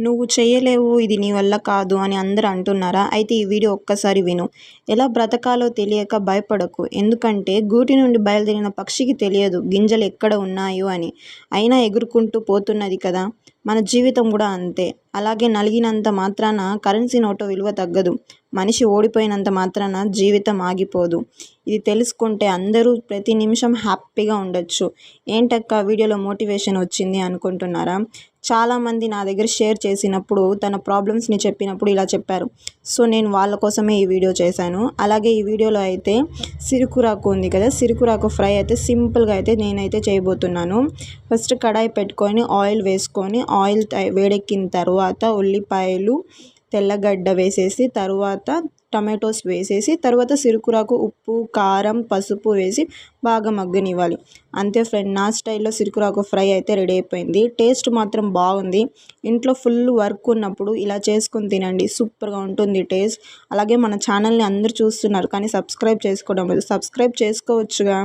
నువ్వు చేయలేవు ఇది నీ వల్ల కాదు అని అందరూ అంటున్నారా? అయితే ఈ వీడియో ఒక్కసారి విను. ఎలా బ్రతకాలో తెలియక భయపడకు. ఎందుకంటే గూటి నుండి బయలుదేరిన పక్షికి తెలియదు గింజలు ఎక్కడ ఉన్నాయో అని. అయినా ఎగురుకుంటూ పోతున్నది కదా? మన జీవితం కూడా అంతే. అలాగే నలిగినంత మాత్రాన కరెన్సీ నోటు విలువ తగ్గదు. మనిషి ఓడిపోయినంత మాత్రాన జీవితం ఆగిపోదు. ఇది తెలుసుకుంటే అందరూ ప్రతి నిమిషం హ్యాపీగా ఉండొచ్చు. ఏంటక్క వీడియోలో మోటివేషన్ వచ్చింది అనుకుంటున్నారా? చాలామంది నా దగ్గర షేర్ చేసినప్పుడు తన ప్రాబ్లమ్స్ని చెప్పినప్పుడు ఇలా చెప్పారు. సో నేను వాళ్ళ కోసమే ఈ వీడియో చేశాను. అలాగే ఈ వీడియోలో అయితే సిరుకురాకు ఉంది కదా? సిరుకురాకు ఫ్రై అయితే సింపుల్గా అయితే నేనైతే చేయబోతున్నాను. ఫస్ట్ కడాయి పెట్టుకొని ఆయిల్ వేసుకొని ఆయిల్ వేడెక్కిన తర్వాత ఉల్లిపాయలు తెల్లగడ్డ వేసేసి తర్వాత టమాటోస్ వేసేసి తర్వాత సిరుకురాకు ఉప్పు కారం పసుపు వేసి బాగా మగ్గనివ్వాలి. అంతే ఫ్రెండ్ నా స్టైల్లో సిరుకురాకు ఫ్రై అయితే రెడీ అయిపోయింది. టేస్ట్ మాత్రం బాగుంది. ఇంట్లో ఫుల్ వర్క్ ఉన్నప్పుడు ఇలా చేసుకొని తినండి. సూపర్గా ఉంటుంది టేస్ట్. అలాగే మన ఛానల్ని అందరూ చూస్తున్నారు కానీ సబ్స్క్రైబ్ చేసుకోవడం లేదు. సబ్స్క్రైబ్ చేసుకోవచ్చుగా.